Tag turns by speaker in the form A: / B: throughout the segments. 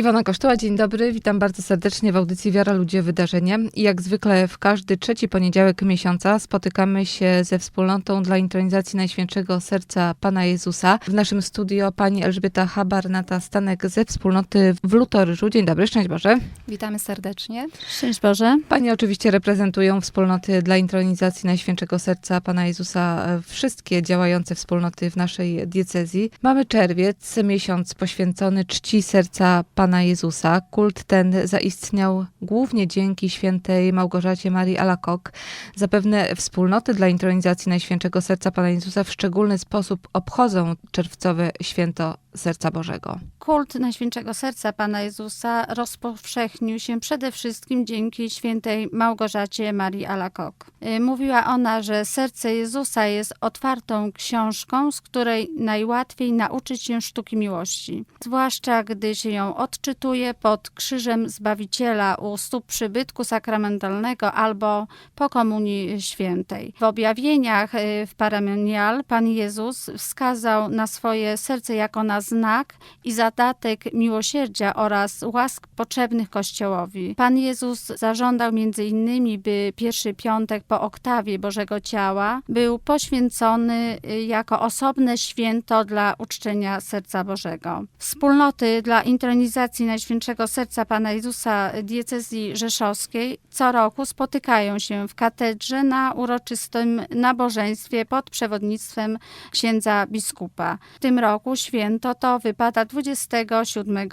A: Iwona Kosztoła, dzień dobry. Witam bardzo serdecznie w audycji Wiara, Ludzie, Wydarzenia. I jak zwykle w każdy trzeci poniedziałek miesiąca spotykamy się ze wspólnotą dla intronizacji Najświętszego Serca Pana Jezusa. W naszym studio pani Elżbieta Habar-Nata Stanek ze wspólnoty w Lutoryżu. Dzień dobry, szczęść Boże.
B: Witamy serdecznie.
C: Szczęść Boże.
A: Pani oczywiście reprezentują wspólnoty dla intronizacji Najświętszego Serca Pana Jezusa, e, wszystkie działające wspólnoty w naszej diecezji. Mamy czerwiec, miesiąc poświęcony czci serca Pana Jezusa. Kult ten zaistniał głównie dzięki świętej Małgorzacie Marii Alakok. Zapewne wspólnoty dla intronizacji Najświętszego Serca Pana Jezusa w szczególny sposób obchodzą czerwcowe święto Serca Bożego.
C: Kult Najświętszego Serca Pana Jezusa rozpowszechnił się przede wszystkim dzięki świętej Małgorzacie Marii Alakok. Y, Mówiła ona, że serce Jezusa jest otwartą książką, z której najłatwiej nauczyć się sztuki miłości. Zwłaszcza gdy się ją odczytuje pod krzyżem Zbawiciela u stóp przybytku sakramentalnego albo po Komunii Świętej. W objawieniach y, w Paramenial Pan Jezus wskazał na swoje serce jako na znak i zadatek miłosierdzia oraz łask potrzebnych Kościołowi. Pan Jezus zażądał między innymi, by pierwszy piątek po oktawie Bożego Ciała był poświęcony y, jako osobne święto dla uczczenia Serca Bożego. Wspólnoty dla intronizacji Najświętszego Serca Pana Jezusa diecezji rzeszowskiej co roku spotykają się w katedrze na uroczystym nabożeństwie pod przewodnictwem księdza biskupa. W tym roku święto to wypada 27 y,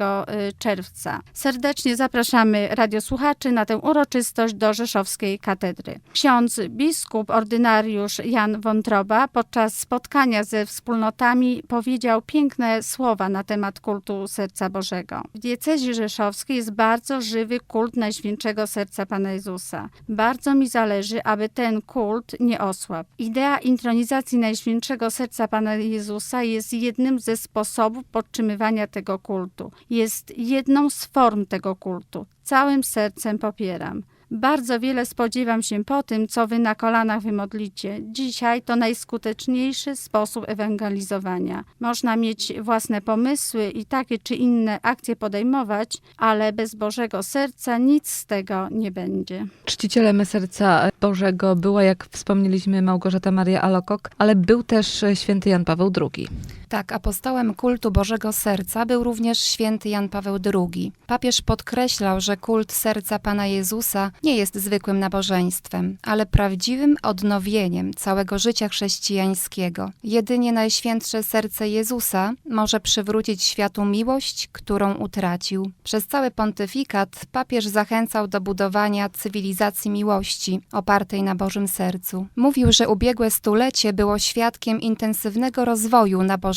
C: czerwca. Serdecznie zapraszamy radiosłuchaczy na tę uroczystość do Rzeszowskiej Katedry. Ksiądz biskup ordynariusz Jan Wątroba podczas spotkania ze wspólnotami powiedział piękne słowa na temat kultu Serca Bożego. W diecezji rzeszowskiej jest bardzo żywy kult Najświętszego Serca Pana Jezusa. Bardzo mi zależy, aby ten kult nie osłabł. Idea intronizacji Najświętszego Serca Pana Jezusa jest jednym ze sposobów podtrzymywania tego kultu. Jest jedną z form tego kultu. Całym sercem popieram. Bardzo wiele spodziewam się po tym, co wy na kolanach wymodlicie. Dzisiaj to najskuteczniejszy sposób ewangelizowania. Można mieć własne pomysły i takie czy inne akcje podejmować, ale bez Bożego serca nic z tego nie będzie.
A: Czcicielem Serca Bożego była, jak wspomnieliśmy, Małgorzata Maria Alokok, ale był też święty Jan Paweł II.
B: Tak, apostołem kultu Bożego Serca był również święty Jan Paweł II. Papież podkreślał, że kult serca Pana Jezusa nie jest zwykłym nabożeństwem, ale prawdziwym odnowieniem całego życia chrześcijańskiego. Jedynie Najświętsze Serce Jezusa może przywrócić światu miłość, którą utracił. Przez cały pontyfikat papież zachęcał do budowania cywilizacji miłości opartej na Bożym Sercu. Mówił, że ubiegłe stulecie było świadkiem intensywnego rozwoju nabożeństwa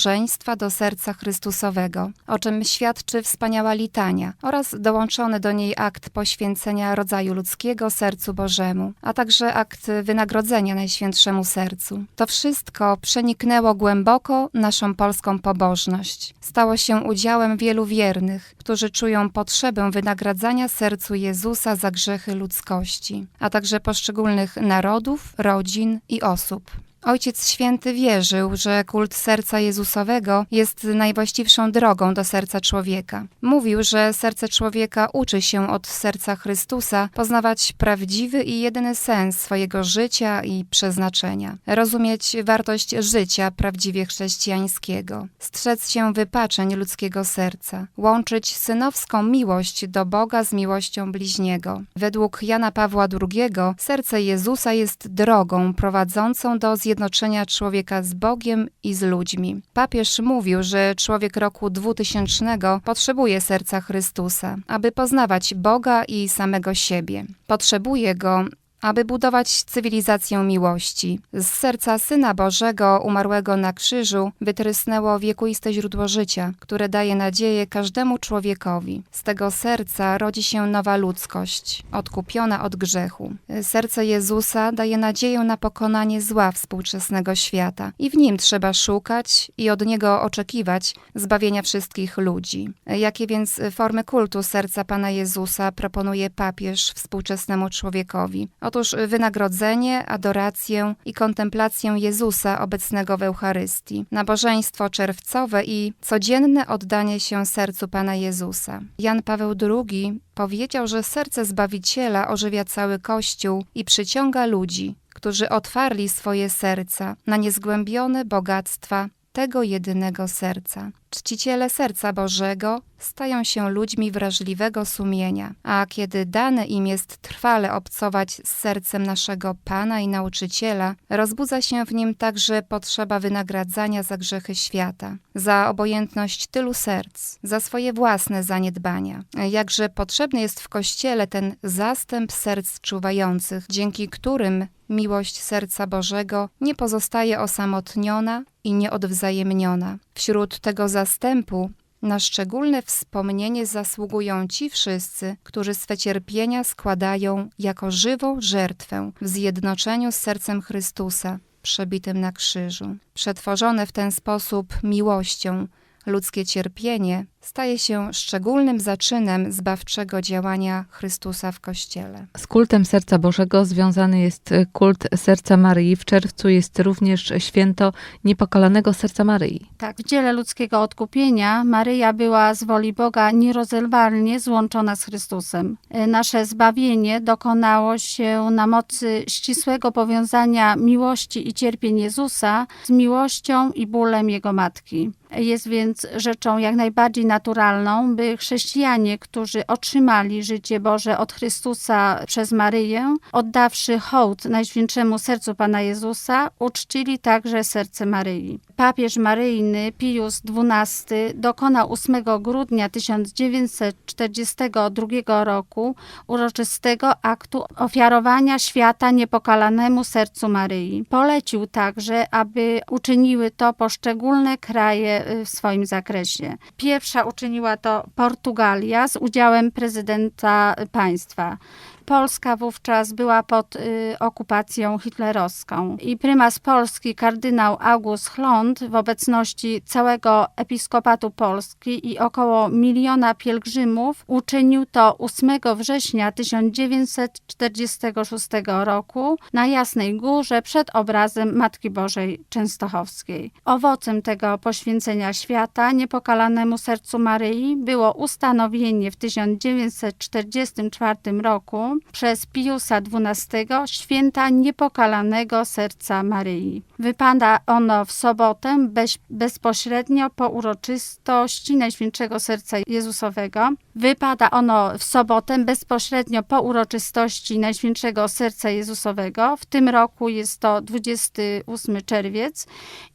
B: do serca Chrystusowego, o czym świadczy wspaniała litania oraz dołączony do niej akt poświęcenia rodzaju ludzkiego sercu Bożemu, a także akt wynagrodzenia Najświętszemu Sercu. To wszystko przeniknęło głęboko naszą polską pobożność. Stało się udziałem wielu wiernych, którzy czują potrzebę wynagradzania sercu Jezusa za grzechy ludzkości, a także poszczególnych narodów, rodzin i osób. Ojciec Święty wierzył, że kult serca Jezusowego jest najwłaściwszą drogą do serca człowieka. Mówił, że serce człowieka uczy się od serca Chrystusa poznawać prawdziwy i jedyny sens swojego życia i przeznaczenia, rozumieć wartość życia prawdziwie chrześcijańskiego, strzec się wypaczeń ludzkiego serca, łączyć synowską miłość do Boga z miłością bliźniego. Według Jana Pawła II serce Jezusa jest drogą prowadzącą do zjednoczenia zjednoczenia człowieka z Bogiem i z ludźmi. Papież mówił, że człowiek roku 2000 potrzebuje serca Chrystusa, aby poznawać Boga i samego siebie. Potrzebuje go, aby budować cywilizację miłości. Z serca Syna Bożego, umarłego na krzyżu, wytrysnęło wiekuiste źródło życia, które daje nadzieję każdemu człowiekowi. Z tego serca rodzi się nowa ludzkość, odkupiona od grzechu. Serce Jezusa daje nadzieję na pokonanie zła współczesnego świata i w nim trzeba szukać i od niego oczekiwać zbawienia wszystkich ludzi. Jakie więc formy kultu serca Pana Jezusa proponuje papież współczesnemu człowiekowi? Otóż wynagrodzenie, adorację i kontemplację Jezusa obecnego w Eucharystii, nabożeństwo czerwcowe i codzienne oddanie się sercu Pana Jezusa. Jan Paweł II powiedział, że serce Zbawiciela ożywia cały Kościół i przyciąga ludzi, którzy otwarli swoje serca na niezgłębione bogactwa tego jedynego serca. Czciciele serca Bożego stają się ludźmi wrażliwego sumienia, a kiedy dane im jest trwale obcować z sercem naszego Pana i Nauczyciela, rozbudza się w nim także potrzeba wynagradzania za grzechy świata, za obojętność tylu serc, za swoje własne zaniedbania. Jakże potrzebny jest w Kościele ten zastęp serc czuwających, dzięki którym miłość serca Bożego nie pozostaje osamotniona i nieodwzajemniona. Wśród tego zastępu na szczególne wspomnienie zasługują ci wszyscy, którzy swe cierpienia składają jako żywą żertwę w zjednoczeniu z sercem Chrystusa, przebitym na krzyżu. Przetworzone w ten sposób miłością, ludzkie cierpienie staje się szczególnym zaczynem zbawczego działania Chrystusa w Kościele.
A: Z kultem Serca Bożego związany jest e, kult Serca Maryi. W czerwcu jest również święto Niepokalanego Serca Maryi.
C: Tak, w dziele ludzkiego odkupienia Maryja była z woli Boga nierozerwalnie złączona z Chrystusem. E, Nasze zbawienie dokonało się na mocy ścisłego powiązania miłości i cierpień Jezusa z miłością i bólem Jego Matki. Jest więc rzeczą jak najbardziej naturalną, by chrześcijanie, którzy otrzymali życie Boże od Chrystusa przez Maryję, oddawszy hołd Najświętszemu Sercu Pana Jezusa, uczcili także serce Maryi. Papież maryjny Pius XII dokonał 8 grudnia 1942 roku uroczystego aktu ofiarowania świata niepokalanemu sercu Maryi. Polecił także, aby uczyniły to poszczególne kraje y, w swoim zakresie. Pierwsza uczyniła to Portugalia z udziałem prezydenta państwa. Polska wówczas była pod y, okupacją hitlerowską i prymas Polski kardynał August Hlond w obecności całego episkopatu Polski i około miliona pielgrzymów uczynił to 8 września 1946 roku na Jasnej Górze przed obrazem Matki Bożej Częstochowskiej. Owocem tego poświęcenia świata niepokalanemu sercu Maryi było ustanowienie w 1944 roku przez Piusa XII święta niepokalanego serca Maryi. Wypada ono w sobotę bez, bezpośrednio po uroczystości Najświętszego Serca Jezusowego. Wypada ono w sobotę bezpośrednio po uroczystości Najświętszego Serca Jezusowego. W tym roku jest to 28 czerwiec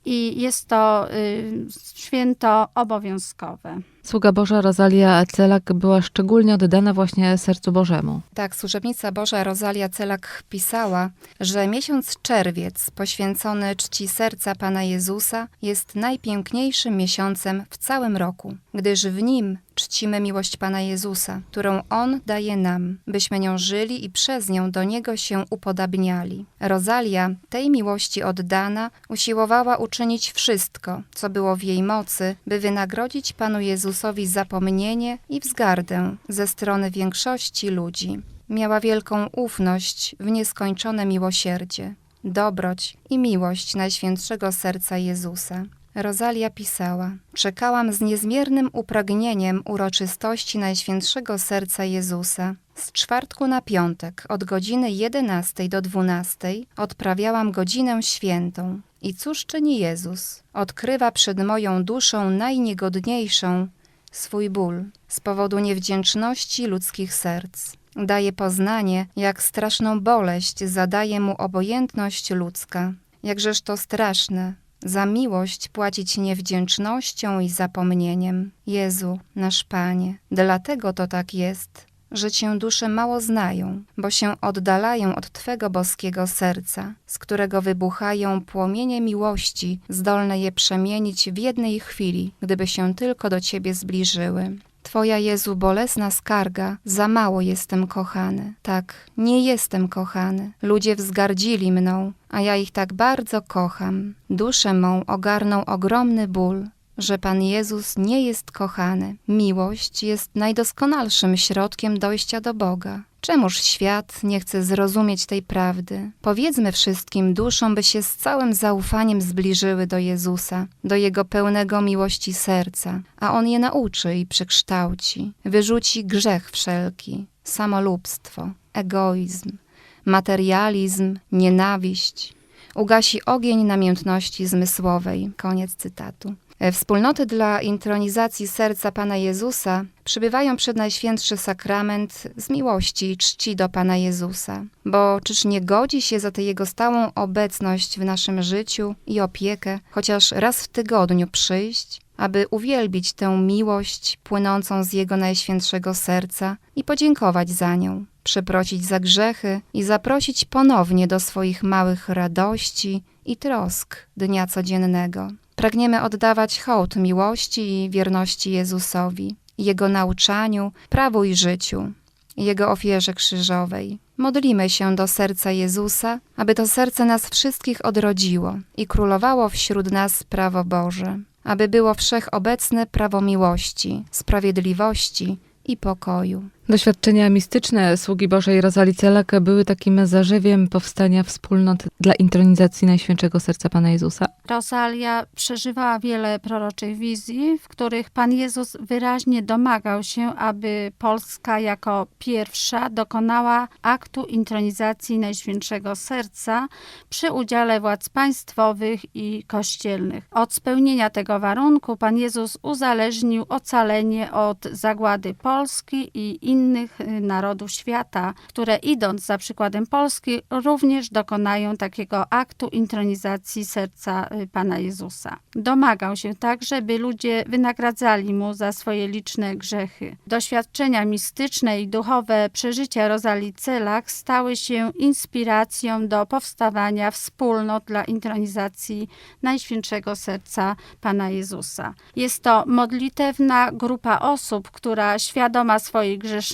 C: i jest to y, święto obowiązkowe.
A: Sługa Boża Rozalia Celak była szczególnie oddana właśnie Sercu Bożemu.
B: Tak, służebnica Boża Rozalia Celak pisała, że miesiąc czerwiec poświęcony czci serca Pana Jezusa jest najpiękniejszym miesiącem w całym roku, gdyż w nim czcimy miłość Pana Jezusa, którą On daje nam, byśmy nią żyli i przez nią do Niego się upodabniali. Rozalia, tej miłości oddana, usiłowała uczynić wszystko, co było w jej mocy, by wynagrodzić Panu Jezusowi zapomnienie i wzgardę ze strony większości ludzi. Miała wielką ufność w nieskończone miłosierdzie, dobroć i miłość Najświętszego Serca Jezusa. Rozalia pisała: Czekałam z niezmiernym upragnieniem uroczystości Najświętszego Serca Jezusa. Z czwartku na piątek, od godziny 11 do 12, odprawiałam godzinę świętą. I cóż czyni Jezus? Odkrywa przed moją duszą najniegodniejszą swój ból z powodu niewdzięczności ludzkich serc. Daje poznanie, jak straszną boleść zadaje mu obojętność ludzka. Jakżeż to straszne, za miłość płacić niewdzięcznością i zapomnieniem. Jezu, nasz Panie, dlatego to tak jest, że Cię dusze mało znają, bo się oddalają od Twego boskiego serca, z którego wybuchają płomienie miłości, zdolne je przemienić w jednej chwili, gdyby się tylko do Ciebie zbliżyły. Twoja Jezu bolesna skarga, za mało jestem kochany. Tak, nie jestem kochany. Ludzie wzgardzili mną, a ja ich tak bardzo kocham. Duszę mą ogarnął ogromny ból, że Pan Jezus nie jest kochany. Miłość jest najdoskonalszym środkiem dojścia do Boga. Czemuż świat nie chce zrozumieć tej prawdy? Powiedzmy wszystkim duszom, by się z całym zaufaniem zbliżyły do Jezusa, do Jego pełnego miłości serca, a On je nauczy i przekształci, wyrzuci grzech wszelki, samolubstwo, egoizm, materializm, nienawiść, ugasi ogień namiętności zmysłowej. Koniec cytatu. E, Wspólnoty dla intronizacji serca Pana Jezusa przybywają przed Najświętszy Sakrament z miłości i czci do Pana Jezusa, bo czyż nie godzi się za tę Jego stałą obecność w naszym życiu i opiekę, chociaż raz w tygodniu przyjść, aby uwielbić tę miłość płynącą z Jego Najświętszego Serca i podziękować za nią, przeprosić za grzechy i zaprosić ponownie do swoich małych radości i trosk dnia codziennego. Pragniemy oddawać hołd miłości i wierności Jezusowi, Jego nauczaniu, prawu i życiu, Jego ofierze krzyżowej. Modlimy się do serca Jezusa, aby to serce nas wszystkich odrodziło i królowało wśród nas prawo Boże, aby było wszechobecne prawo miłości, sprawiedliwości i pokoju.
A: Doświadczenia mistyczne sługi Bożej Rozali Celak były takim zarzewiem powstania wspólnot dla intronizacji Najświętszego Serca Pana Jezusa.
C: Rosalia przeżywała wiele proroczych wizji, w których Pan Jezus wyraźnie domagał się, aby Polska jako pierwsza dokonała aktu intronizacji Najświętszego Serca przy udziale władz państwowych i kościelnych. Od spełnienia tego warunku Pan Jezus uzależnił ocalenie od zagłady Polski i innych y, narodów świata, które idąc za przykładem Polski również dokonają takiego aktu intronizacji serca y, Pana Jezusa. Domagał się także, by ludzie wynagradzali mu za swoje liczne grzechy. Doświadczenia mistyczne i duchowe przeżycia Rozali Celak stały się inspiracją do powstawania wspólnot dla intronizacji Najświętszego Serca Pana Jezusa. Jest to modlitewna grupa osób, która świadoma swojej grzeszności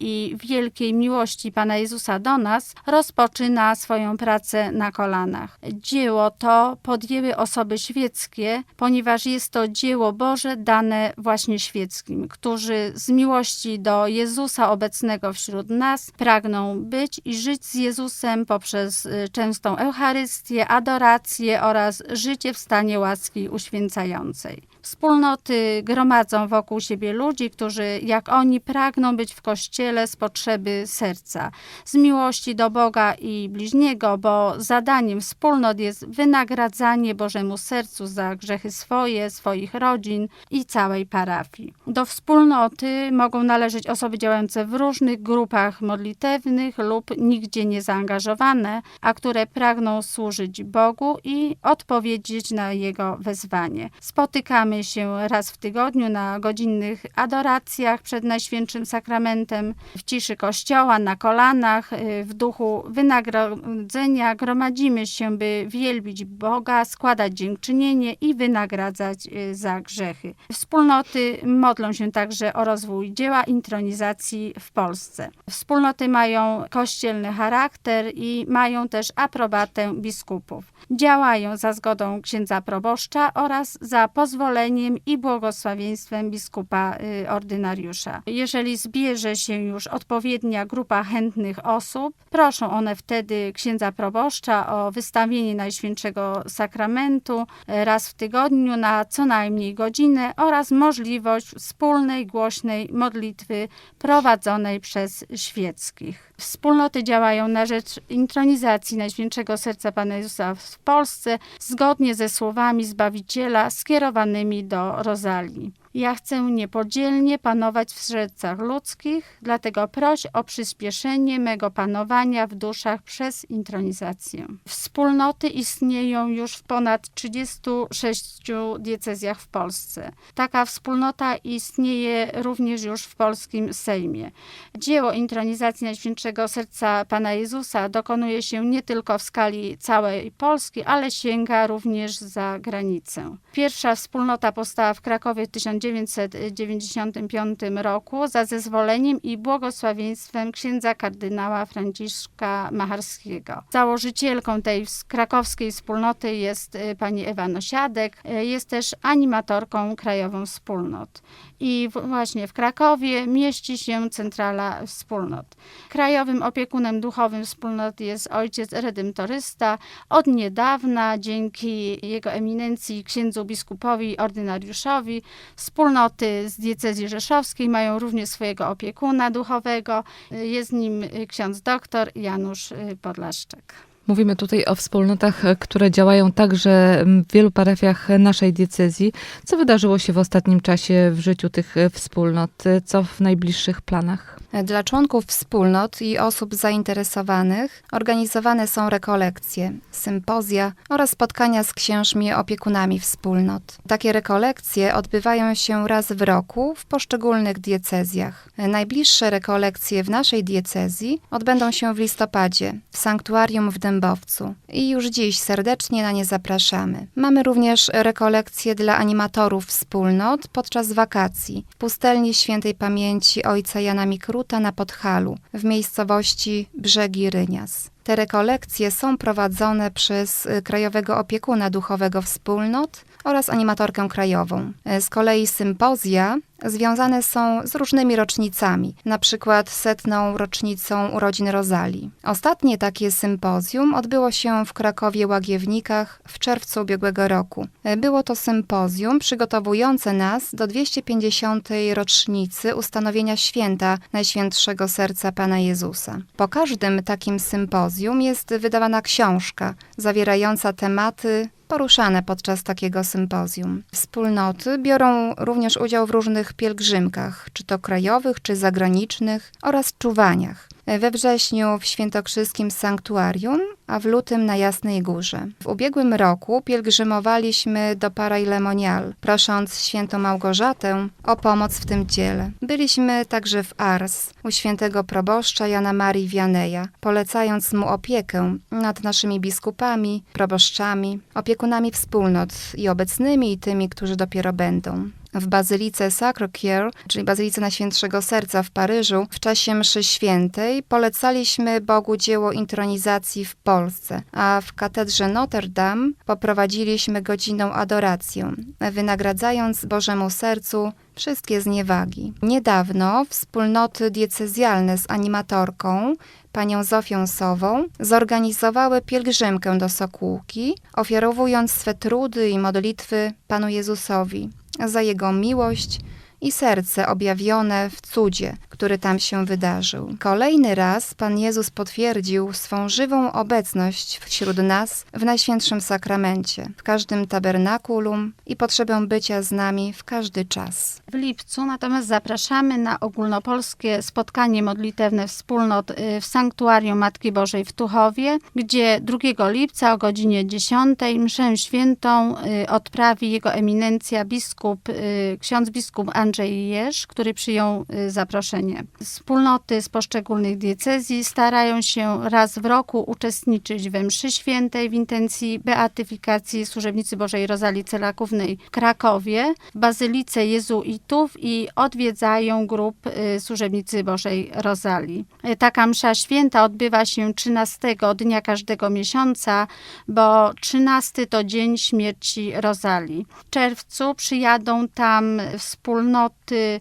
C: i wielkiej miłości Pana Jezusa do nas rozpoczyna swoją pracę na kolanach. Dzieło to podjęły osoby świeckie, ponieważ jest to dzieło Boże dane właśnie świeckim, którzy z miłości do Jezusa obecnego wśród nas pragną być i żyć z Jezusem poprzez y, częstą Eucharystię, adorację oraz życie w stanie łaski uświęcającej. Wspólnoty gromadzą wokół siebie ludzi, którzy jak oni pragną być w kościele z potrzeby serca, z miłości do Boga i bliźniego, bo zadaniem wspólnot jest wynagradzanie Bożemu sercu za grzechy swoje, swoich rodzin i całej parafii. Do wspólnoty mogą należeć osoby działające w różnych grupach modlitewnych lub nigdzie nie zaangażowane, a które pragną służyć Bogu i odpowiedzieć na Jego wezwanie. Spotykamy się raz w tygodniu na godzinnych adoracjach przed Najświętszym Sakramentem, w ciszy kościoła, na kolanach, y, w duchu wynagrodzenia gromadzimy się, by wielbić Boga, składać dziękczynienie i wynagradzać y, za grzechy. Wspólnoty modlą się także o rozwój dzieła intronizacji w Polsce. Wspólnoty mają kościelny charakter i mają też aprobatę biskupów. Działają za zgodą księdza proboszcza oraz za pozwoleniem i błogosławieństwem biskupa y, ordynariusza. Jeżeli zbierze się już odpowiednia grupa chętnych osób, proszą one wtedy księdza proboszcza o wystawienie Najświętszego Sakramentu y, raz w tygodniu na co najmniej godzinę oraz możliwość wspólnej, głośnej modlitwy prowadzonej przez świeckich. Wspólnoty działają na rzecz intronizacji Najświętszego Serca Pana Jezusa w Polsce zgodnie ze słowami Zbawiciela skierowanymi do Rozalii. Ja chcę niepodzielnie panować w sercach ludzkich, dlatego proś o przyspieszenie mego panowania w duszach przez intronizację. Wspólnoty istnieją już w ponad 36 diecezjach w Polsce. Taka wspólnota istnieje również już w polskim Sejmie. Dzieło intronizacji Najświętszego Serca Pana Jezusa dokonuje się nie tylko w skali całej Polski, ale sięga również za granicę. Pierwsza wspólnota powstała w Krakowie w 1900 1995 roku za zezwoleniem i błogosławieństwem księdza kardynała Franciszka Macharskiego. Założycielką tej krakowskiej wspólnoty jest y, pani Ewa Nosiadek, y, jest też animatorką krajową wspólnot. I właśnie w Krakowie mieści się centrala wspólnot. Krajowym opiekunem duchowym wspólnot jest ojciec redemptorysta. Od niedawna, dzięki jego eminencji księdzu biskupowi ordynariuszowi, wspólnoty z diecezji rzeszowskiej mają również swojego opiekuna duchowego. Jest nim ksiądz doktor Janusz Podlaszczek.
A: Mówimy tutaj o wspólnotach, które działają także w wielu parafiach naszej diecezji. Co wydarzyło się w ostatnim czasie w życiu tych wspólnot? Co w najbliższych planach?
B: Dla członków wspólnot i osób zainteresowanych organizowane są rekolekcje, sympozja oraz spotkania z księżmi opiekunami wspólnot. Takie rekolekcje odbywają się raz w roku w poszczególnych diecezjach. Najbliższe rekolekcje w naszej diecezji odbędą się w listopadzie w sanktuarium w Dębowcu i już dziś serdecznie na nie zapraszamy. Mamy również rekolekcje dla animatorów wspólnot podczas wakacji w pustelni świętej pamięci ojca Jana Mikruta na Podhalu w miejscowości Brzegi Rynias. Te rekolekcje są prowadzone przez y, krajowego opiekuna duchowego wspólnot oraz animatorkę krajową. Y, Z kolei sympozja związane są z różnymi rocznicami, na przykład setną rocznicą urodzin Rozali. Ostatnie takie sympozjum odbyło się w Krakowie Łagiewnikach w czerwcu ubiegłego roku. Y, Było to sympozjum przygotowujące nas do 250. rocznicy ustanowienia święta Najświętszego Serca Pana Jezusa. Po każdym takim sympozjum jest wydawana książka zawierająca tematy poruszane podczas takiego sympozjum. Wspólnoty biorą również udział w różnych pielgrzymkach, czy to krajowych, czy zagranicznych, oraz czuwaniach. We wrześniu w świętokrzyskim sanktuarium, a w lutym na Jasnej Górze. W ubiegłym roku pielgrzymowaliśmy do Parailemonial, prosząc świętą Małgorzatę o pomoc w tym dziele. Byliśmy także w Ars, u świętego proboszcza Jana Marii Vianeja, polecając mu opiekę nad naszymi biskupami, proboszczami, opiekunami wspólnot i obecnymi, i tymi, którzy dopiero będą. W Bazylice Sacre-Cœur, czyli Bazylice Najświętszego Serca w Paryżu, w czasie mszy świętej polecaliśmy Bogu dzieło intronizacji w Polsce, a w katedrze Notre Dame poprowadziliśmy godzinną adorację, wynagradzając Bożemu Sercu wszystkie zniewagi. Niedawno wspólnoty diecezjalne z animatorką, panią Zofią Sową, zorganizowały pielgrzymkę do Sokółki, ofiarowując swe trudy i modlitwy Panu Jezusowi za Jego miłość i serce objawione w cudzie, który tam się wydarzył. Kolejny raz Pan Jezus potwierdził swą żywą obecność wśród nas w Najświętszym Sakramencie, w każdym tabernakulum i potrzebę bycia z nami w każdy czas.
C: W lipcu natomiast zapraszamy na ogólnopolskie spotkanie modlitewne wspólnot y, w Sanktuarium Matki Bożej w Tuchowie, gdzie 2 lipca o godzinie 10 mszę świętą y, odprawi jego eminencja biskup, y, ksiądz biskup Andrzej Jerz, który przyjął y, zaproszenie. Wspólnoty z poszczególnych diecezji starają się raz w roku uczestniczyć we mszy świętej w intencji beatyfikacji służebnicy Bożej Rozali Celakównej w Krakowie, w Bazylice Jezuitów i odwiedzają grup y, służebnicy Bożej Rozali. Y, Taka msza święta odbywa się 13 dnia każdego miesiąca, bo 13 to dzień śmierci Rozali. W czerwcu przyjadą tam wspólnoty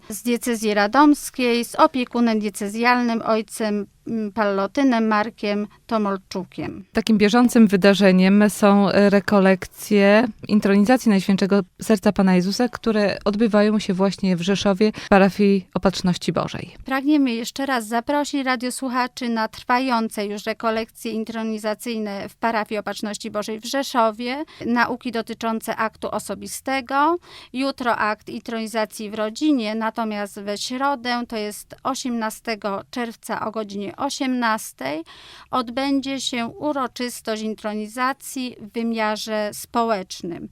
C: z diecezji radomskiej z opiekunem diecezjalnym ojcem Pallotynem Markiem Tomolczukiem.
A: Takim bieżącym wydarzeniem są e, rekolekcje intronizacji Najświętszego Serca Pana Jezusa, które odbywają się właśnie w Rzeszowie, w parafii Opatrzności Bożej.
C: Pragniemy jeszcze raz zaprosić radiosłuchaczy na trwające już rekolekcje intronizacyjne w parafii Opatrzności Bożej w Rzeszowie, nauki dotyczące aktu osobistego, jutro akt intronizacji w rodzinie, natomiast we środę, to jest 18 czerwca o godzinie 18 odbędzie się uroczystość intronizacji w wymiarze społecznym.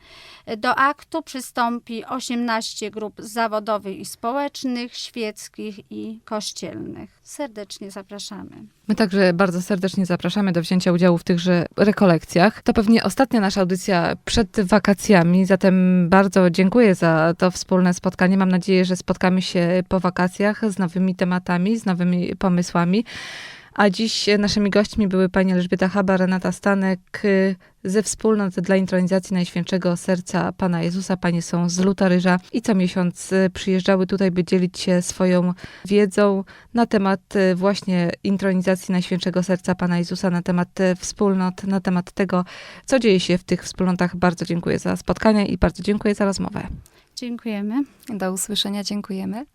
C: Do aktu przystąpi 18 grup zawodowych i społecznych, świeckich i kościelnych. Serdecznie zapraszamy.
A: My także bardzo serdecznie zapraszamy do wzięcia udziału w tychże rekolekcjach. To pewnie ostatnia nasza audycja przed wakacjami, zatem bardzo dziękuję za to wspólne spotkanie. Mam nadzieję, że spotkamy się po wakacjach z nowymi tematami, z nowymi pomysłami. A dziś naszymi gośćmi były pani Elżbieta Chaba, Renata Stanek y, ze wspólnot dla intronizacji Najświętszego Serca Pana Jezusa. Panie są z Lutaryża i co miesiąc y, przyjeżdżały tutaj, by dzielić się swoją wiedzą na temat właśnie intronizacji Najświętszego Serca Pana Jezusa, na temat wspólnot, na temat tego, co dzieje się w tych wspólnotach. Bardzo dziękuję za spotkanie i bardzo dziękuję za rozmowę.
C: Dziękujemy.
B: Do usłyszenia, dziękujemy.